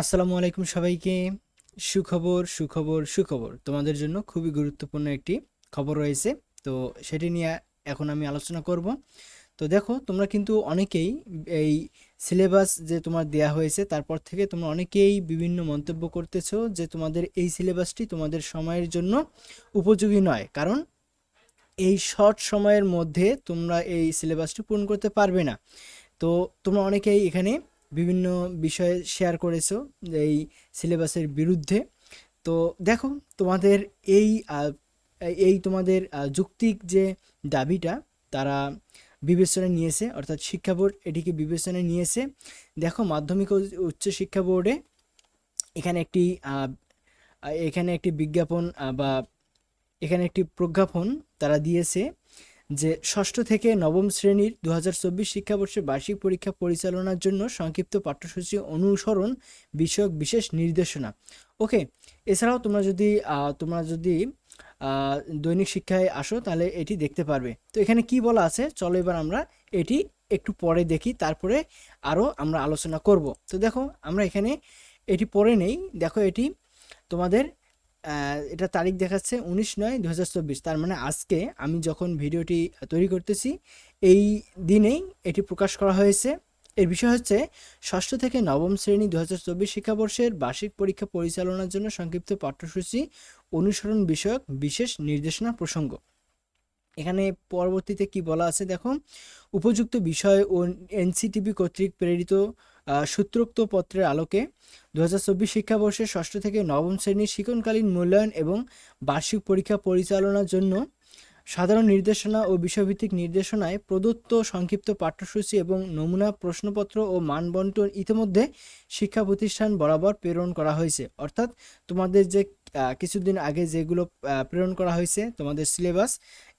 আসসালামু আলাইকুম সবাইকে। সুখবর সুখবর সুখবর। তোমাদের জন্য খুবই গুরুত্বপূর্ণ একটি খবর রয়েছে। তো সেটি নিয়ে এখন আমি আলোচনা করব। তো দেখো, তোমরা কিন্তু অনেকেই এই সিলেবাস যে তোমার দেয়া হয়েছে, তারপর থেকে তোমরা অনেকেই বিভিন্ন মন্তব্য করতেছো যে তোমাদের এই সিলেবাসটি তোমাদের সময়ের জন্য উপযোগী নয়। কারণ এই শর্ট সময়ের মধ্যে তোমরা এই সিলেবাসটি পূরণ করতে পারবে না। তো তোমরা অনেকেই এখানে বিভিন্ন বিষয়ে শেয়ার করেছ এই সিলেবাসের বিরুদ্ধে। তো দেখো, তোমাদের এই এই তোমাদের যুক্তিক যে দাবিটা তারা বিবেচনায় নিয়েছে, অর্থাৎ শিক্ষা বোর্ড এটিকে বিবেচনায় নিয়েছে। দেখো, মাধ্যমিক ও উচ্চ শিক্ষা বোর্ডে এখানে একটি এখানে একটি বিজ্ঞাপন বা এখানে একটি প্রজ্ঞাপন তারা দিয়েছে। যে ষষ্ঠ থেকে নবম শ্রেণির দু শিক্ষাবর্ষের বার্ষিক পরীক্ষা পরিচালনার জন্য সংক্ষিপ্ত পাঠ্যসূচি অনুসরণ বিষয়ক বিশেষ নির্দেশনা। ওকে, এছাড়াও তোমরা যদি তোমরা যদি দৈনিক শিক্ষায় আসো তাহলে এটি দেখতে পারবে। তো এখানে কি বলা আছে? চলো এবার আমরা এটি একটু পরে দেখি, তারপরে আরও আমরা আলোচনা করব। তো দেখো, আমরা এখানে এটি পরে নেই। দেখো এটি তোমাদের এটা তারিখ দেখাচ্ছে উনিশ নয় দু চব্বিশ। তার মানে আজকে আমি যখন ভিডিওটি তৈরি করতেছি, এই দিনেই এটি প্রকাশ করা হয়েছে। এর বিষয় হচ্ছে, ষষ্ঠ থেকে নবম শ্রেণি দু হাজার চব্বিশ শিক্ষাবর্ষের বার্ষিক পরীক্ষা পরিচালনার জন্য সংক্ষিপ্ত পাঠ্যসূচি অনুসরণ বিষয়ক বিশেষ নির্দেশনা প্রসঙ্গ। এখানে পরবর্তীতে কি বলা আছে? দেখো, উপযুক্ত বিষয় ও এনসিটিভি কর্তৃক প্রেরিত সূত্রোক্ত পত্রের আলোকে দু হাজার চব্বিশ শিক্ষাবর্ষে ষষ্ঠ থেকে নবম শ্রেণির শিক্ষণকালীন মূল্যায়ন এবং বার্ষিক পরীক্ষা পরিচালনার জন্য সাধারণ নির্দেশনা ও বিষয়ভিত্তিক নির্দেশনায় প্রদত্ত সংক্ষিপ্ত পাঠ্যসূচি এবং নমুনা, প্রশ্নপত্র ও মানবন্টন ইতিমধ্যে শিক্ষা প্রতিষ্ঠান বরাবর প্রেরণ করা হয়েছে। অর্থাৎ তোমাদের যে কিছুদিন আগে যেগুলো প্রেরণ করা হয়েছে তোমাদের সিলেবাস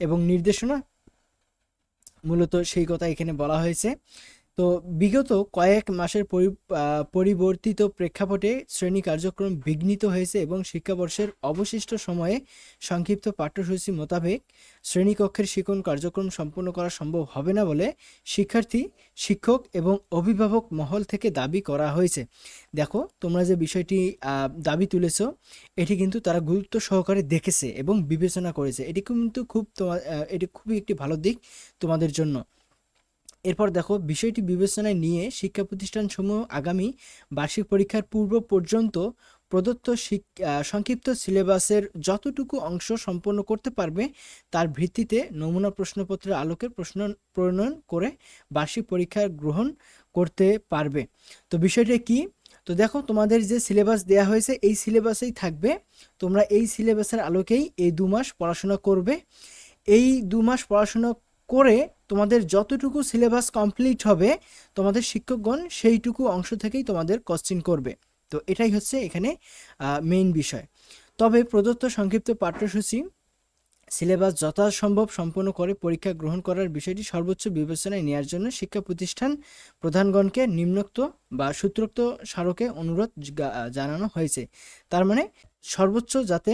এবং নির্দেশনা, মূলত সেই কথা এখানে বলা হয়েছে। তো বিগত কয়েক মাসের পরি- পরিবর্তিত প্রেক্ষাপটে শ্রেণি কার্যক্রম বিঘ্নিত হয়েছে এবং শিক্ষাবর্ষের অবশিষ্ট সময়ে সংক্ষিপ্ত পাঠ্যসূচি মোতাবেক শ্রেণীকক্ষের শিক্ষণ কার্যক্রম সম্পন্ন করা সম্ভব হবে না বলে শিক্ষার্থী, শিক্ষক এবং অভিভাবক মহল থেকে দাবি করা হয়েছে। দেখো, তোমরা যে বিষয়টি দাবি তুলেছো, এটি কিন্তু তারা গুরুত্ব সহকারে দেখেছে এবং বিবেচনা করেছে। এটি কিন্তু খুব তোমার এটি খুবই একটি ভালো দিক তোমাদের জন্য। এরপর দেখো, বিষয়টি বিবেচনায় নিয়ে শিক্ষা প্রতিষ্ঠানসমূহ আগামী বার্ষিক পরীক্ষার পূর্ব পর্যন্ত প্রদত্ত সংক্ষিপ্ত সিলেবাসের যতটুকু অংশ সম্পন্ন করতে পারবে, তার ভিত্তিতে নমুনা প্রশ্নপত্রের আলোকে প্রশ্ন, প্রণয়ন করে বার্ষিক পরীক্ষা গ্রহণ করতে পারবে। তো বিষয়টা কি? তো দেখো, তোমাদের যে সিলেবাস দেয়া হয়েছে, এই সিলেবাসেই থাকবে। তোমরা এই সিলেবাসের আলোকেই এই দু মাস পড়াশোনা করবে। এই দু মাস পড়াশোনা করে তোমাদের যতটুকু সিলেবাস কমপ্লিট হবে, তোমাদের শিক্ষকগণ সেইটুকু অংশ থেকেই তোমাদের কোশ্চিন করবে। তো এটাই হচ্ছে এখানে মেইন বিষয়। তবে প্রদত্ত সংক্ষিপ্ত পাঠ্যসূচি সিলেবাস যথাসম্ভব সম্পন্ন করে পরীক্ষা গ্রহণ করার বিষয়টি সর্বোচ্চ বিবেচনায় নেওয়ার জন্য শিক্ষা প্রতিষ্ঠান প্রধানগণকে নিম্নোক্ত বা সূত্রোক্ত স্মারকে অনুরোধ জানানো হয়েছে। তার মানে সর্বোচ্চ যাতে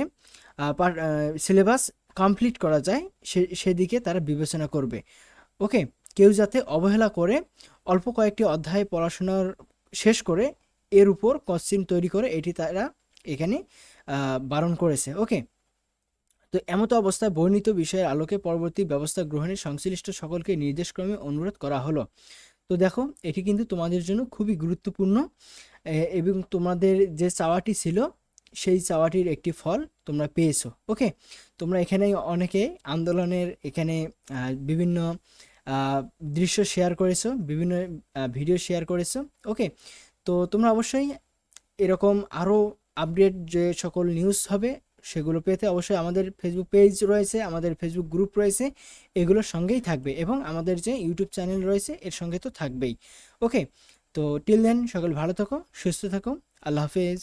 সিলেবাস কমপ্লিট করা যায়, সে, সেদিকে তারা বিবেচনা করবে। ওকে, কেউ যাতে অবহেলা করে, অল্প কয়েকটি অধ্যায় পড়াশোনার শেষ করে, এর উপর কোশ্চিন তৈরি করে এটি তারা এখানে বারণ করেছে। ওকে, তো এমত অবস্থায় বর্ণিত বিষয়ের আলোকে পরবর্তী ব্যবস্থা গ্রহণে সংশ্লিষ্ট সকলকে নির্দেশক্রমে অনুরোধ করা হলো। তো দেখো, এটি কিন্তু তোমাদের জন্য খুবই গুরুত্বপূর্ণ এবং তোমাদের যে চাওয়াটি ছিল, সেই চাওয়াটির একটি ফল তোমরা পেয়েছ ওকে তোমরা এখানে অনেকে আন্দোলনের এখানে বিভিন্ন দৃশ্য শেয়ার করেছ, বিভিন্ন ভিডিও শেয়ার করেছ ওকে তো তোমরা অবশ্যই এরকম আরও আপডেট যে সকল নিউজ হবে, সেগুলো পেতে অবশ্যই আমাদের ফেসবুক পেজ রয়েছে, আমাদের ফেসবুক গ্রুপ রয়েছে, এগুলোর সঙ্গেই থাকবে এবং আমাদের যে ইউটিউব চ্যানেল রয়েছে, এর সঙ্গে তো থাকবেই ওকে তো টিল দেন সকল ভালো থাকো, সুস্থ থাকো, আল্লাহ হাফেজ।